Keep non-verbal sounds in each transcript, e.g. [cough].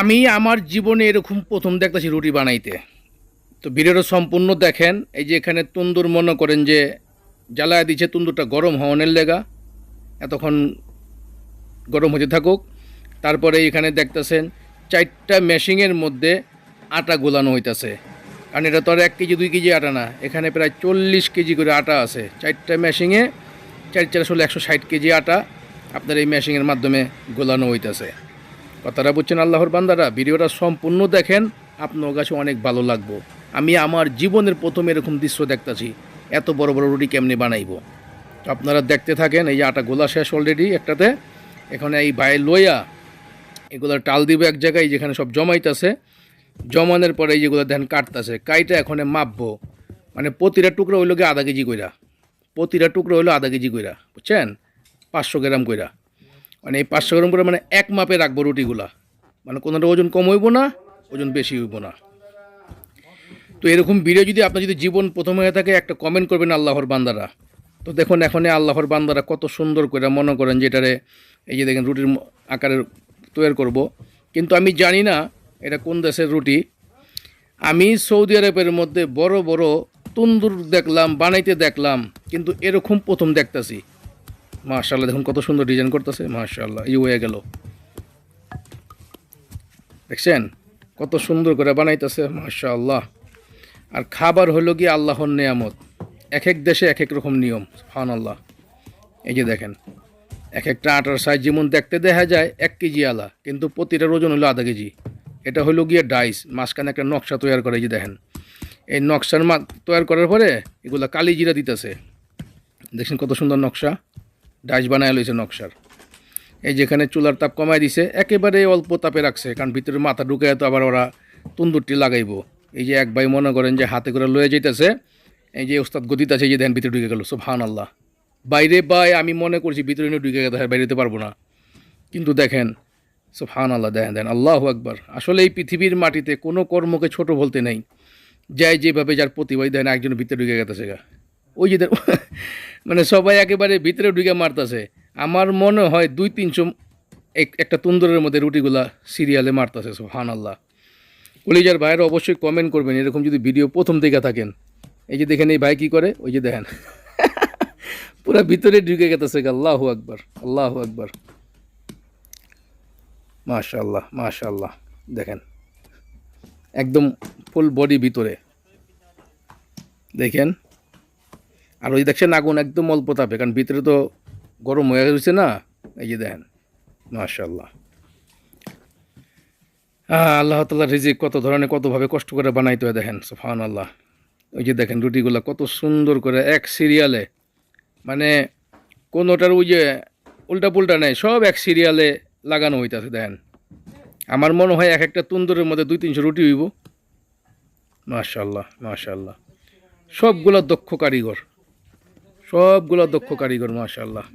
আমি আমার জীবনে এরকম প্রথম দেখতেছি রুটি বানাইতে। তো ভিডিওটা সম্পূর্ণ দেখেন, এই যে এখানে তন্দুর মনে করেন যে জ্বালায় দিচ্ছে তন্দুরটা গরম হওয়ানের লেগা। এতক্ষণ গরম হতে থাকুক। তারপরে এখানে দেখতেছেন চারটা মেশিংয়ের মধ্যে আটা গোলানো হইতাছে। কারণ এটা তো আর এক কেজি, দুই কেজি আটা না। এখানে প্রায় চল্লিশ কেজি করে আটা আছে। চারটা মেশিংয়ে চার চার ষোলো একশো ষাট কেজি আটা আপনার এই মেশিংয়ের মাধ্যমে গোলানো হইতাছে। কথাটা বুঝছেন আল্লাহর বান্দারা, ভিডিওটা সম্পূর্ণ দেখেন, আপনার কাছে অনেক ভালো লাগবো। আমি আমার জীবনের প্রথম এরকম দৃশ্য দেখতাছি, এত বড় বড় রুটি কেমনি বানাইবো? আপনারা দেখতে থাকেন, এই যে আটা গোলা শেষ অলরেডি একটাতে, এখানে এই বাইরে লইয়া এগুলো টাল দিব এক জায়গায় যেখানে সব জমাইতেছে, জমানোর পরে এই যেগুলো ধ্যান কাটতেছে, কাইটা এখানে মাপবো মানে প্রতিটা টুকরো হইল গিয়ে আধা কেজি কইরা, প্রতিটা টুকরো হইল আধা কেজি কইরা, বুঝছেন? পাঁচশো গ্রাম কইরা। মানে এই পাঁচশো গ্রাম করে মানে এক মাপে রাখব রুটিগুলা। মানে কোনোটা ওজন কম হইব না, ওজন বেশি হইব না। তো এরকম ভিডিও যদি আপনার যদি জীবন প্রথম হয়ে থাকে, একটা কমেন্ট করবেন আল্লাহর বান্দারা। তো দেখুন, এখন আল্লাহর বান্দারা কত সুন্দর করে মনে করেন যে এটারে এই যে দেখেন রুটির আকারে তৈরি করব। কিন্তু আমি জানি না এটা কোন দেশের রুটি। আমি সৌদি আরবের মধ্যে বড় বড় তন্দুর দেখলাম, বানাইতে দেখলাম, কিন্তু এরকম প্রথম দেখতাছি। মাশাল্লাহ দেখুন কত সুন্দর ডিজাইন করতেছে মাশাল্লাহ এই হয়ে গেল। দেখছেন? কত সুন্দর করে বানাইতেছে মাশাল্লাহ আর খাবার হলো কি আল্লাহর নেয়ামত। এক এক দেশে এক এক রকম নিয়ম ফান আল্লাহ এই যে দেখেন এক একটা আটার সাইজ যেমন দেখতে দেখা যায়, এক কেজি আলা, কিন্তু প্রতিটা ওজন হলো আধা কেজি। এটা হলো গিয়ে ডাইস মাঝখানে একটা নকশা তৈরি করে যে দেখেন। এই নকশার মা তৈরি করার পরে এগুলো কালি জিরা দিতেছে। দেখছেন কত সুন্দর নকশা? ডাইস বানায় লইছে নকশার। এই যেখানে চুলার তাপ কমায় দিছে, একেবারে অল্প তাপে রাখছে, কারণ ভিতরে মাথা ঢুকে তো আবার ওরা তন্দুরটি লাগাইবো। এই যে এক ভাই মনে করেন যে হাতে করে লয়ে যাইতেছে, এই যে ওস্তাদ গদিতে আছে যে দেন ভিতরে ঢুকে গেল সব হান আল্লাহ বাইরে বাই আমি মনে করছি ভিতরে ঢুকে গেছে বাইরেতে পারব না। কিন্তু দেখেন সব হান আল্লাহ দেখেন দেন, আল্লাহ একবার আসলে এই পৃথিবীর মাটিতে কোনো কর্মকে ছোট বলতে নেই। যাই যেভাবে যার প্রতিবাদ, দেন একজন ভিতরে ঢুকে গেছে গা। ওই যে মানে সবাই একেবারে ভিতরে ঢুকে মারতেছে। আমার মনে হয় দুই তিনশো এক- একটা তুন্দরের মধ্যে রুটিগুলা সিরিয়ালে মারতেছে সব হান আল্লাহ কলিজার ভাইয়েরা অবশ্যই কমেন্ট করবেন, এরকম যদি ভিডিও প্রথম দিকে থাকেন। এই যে দেখেন এই ভাই কী করে? ওই যে দেখেন। [laughs] পুরো ভিতরে ঢুকে গেতেছে আল্লাহ আকবার আল্লাহ আকবার। মাশাল্লাহ মাশাল্লাহ দেখেন। একদম ফুল বডি ভিতরে। দেখেন। আর ওই দেখছেন আগুন একদম অল্প তাপে, কারণ ভিতরে তো গরম হয়ে গেছে না, এই যে দেখেন মাশাল্লাহ আল্লাহ তাল্লাহ রিজিক কত ধরনের, কতভাবে কষ্ট করে বানাইতে হয় দেখেন সোফান আল্লাহ ওই যে দেখেন রুটিগুলো কত সুন্দর করে এক সিরিয়ালে মানে কোনোটার ওই যে উল্টা পুল্টা নেই, সব এক সিরিয়ালে লাগানো হইতাছে দেখেন। আমার মনে হয় এক একটা তুন্দরের মধ্যে দুই তিনশো রুটি হইব। মাশাল্লাহ মাশাল্লাহ সবগুলো দক্ষ কারিগর। সবগুলো দক্ষ কারিগর মাশাল্লাহ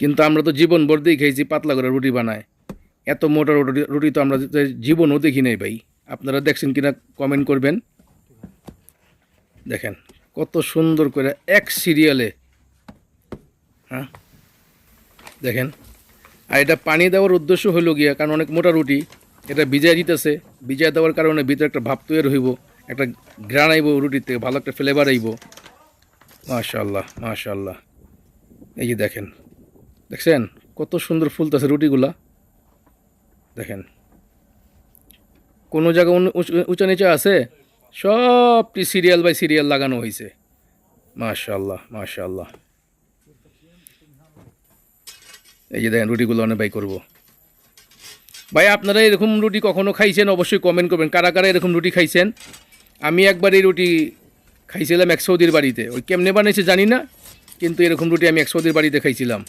কিন্তু আমরা তো জীবন ভর্তেই খেয়েছি পাতলা করে রুটি বানায়। এত মোটা রুটি রুটি তো আমরা জীবনও দেখি নাই ভাই। আপনারা দেখছেন কিনা কমেন্ট করবেন। দেখেন, কত সুন্দর করে এক সিরিয়ালে হ্যাঁ? দেখেন, আর এটা পানি দেওয়ার উদ্দেশ্য হলো গিয়া, কারণ অনেক মোটা রুটি, এটা ভিজাই দিতেছে। ভিজাই দেওয়ার কারণে ভিতরে একটা ভাব তৈরি হইব, একটা গ্রান আইব রুটির থেকে, ভালো একটা ফ্লেভার আইব। মাশাল্লাহ মাশাল্লাহ এই যে দেখেন, দেখছেন? কত সুন্দর ফুলতেছে রুটিগুলা। দেখেন। কোনো জায়গা উঁচা নিচা আছে? সবটি সিরিয়াল বাই সিরিয়াল লাগানো হয়েছে মাশাল্লাহ মাশাল্লাহ এই যে দেখেন, রুটিগুলো অনেক বাই করব। ভাই, আপনারা এরকম রুটি কখনো খাইছেন? অবশ্যই কমেন্ট করবেন। কারা কারা এরকম রুটি খাইছেন? আমি একবার এই রুটি খাইছিলাম এক সৌদির বাড়িতে। ওই কেমনে বানাইছে জানি না, কিন্তু এরকম রুটি আমি এক সৌদির বাড়িতে খাইছিলাম।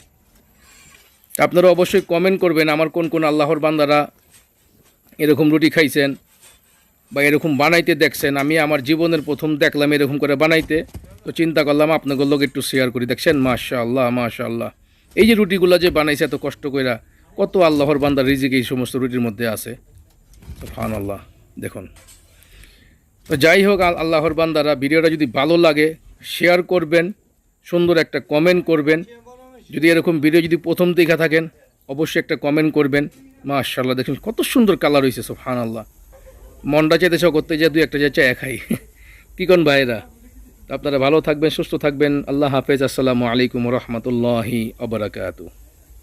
আপনারা অবশ্যই কমেন্ট করবেন আমার কোন কোন আল্লাহর বান্দারা এরকম রুটি খাইছেন বা এরকম বানাইতে দেখছেন। আমি আমার জীবনের প্রথম দেখলাম এরকম করে বানাইতে। তো চিন্তা করলাম আপনাদের লোক একটু শেয়ার করি। দেখছেন? মাশা আল্লাহ মাশা আল্লাহ এই যে রুটিগুলো যে বানাইছে এত কষ্ট কইরা, কত আল্লাহর বান্দার রিজিক এই সমস্ত রুটির মধ্যে আছে। ফান আল্লাহ দেখুন। তো যাই হোক, আল- আল্লাহর বান্দারা ভিডিওটা যদি ভালো লাগে শেয়ার করবেন, সুন্দর একটা কমেন্ট করবেন। যদি এরকম ভিডিও যদি প্রথম দেখা থাকেন, অবশ্যই একটা কমেন্ট করবেন। মাশাল্লাহ দেখুন কত সুন্দর কালার হয়েছে সোফান আল্লাহ মনটা চেতে সব করতে যায় দুই একটা যা চা খাই। [laughs] কী কোন ভাইরা আপনারা ভালো থাকবেন, সুস্থ থাকবেন। আল্লাহ হাফেজ, আসসালামু আলাইকুম রহমতুল্লাহি আবরাকাতু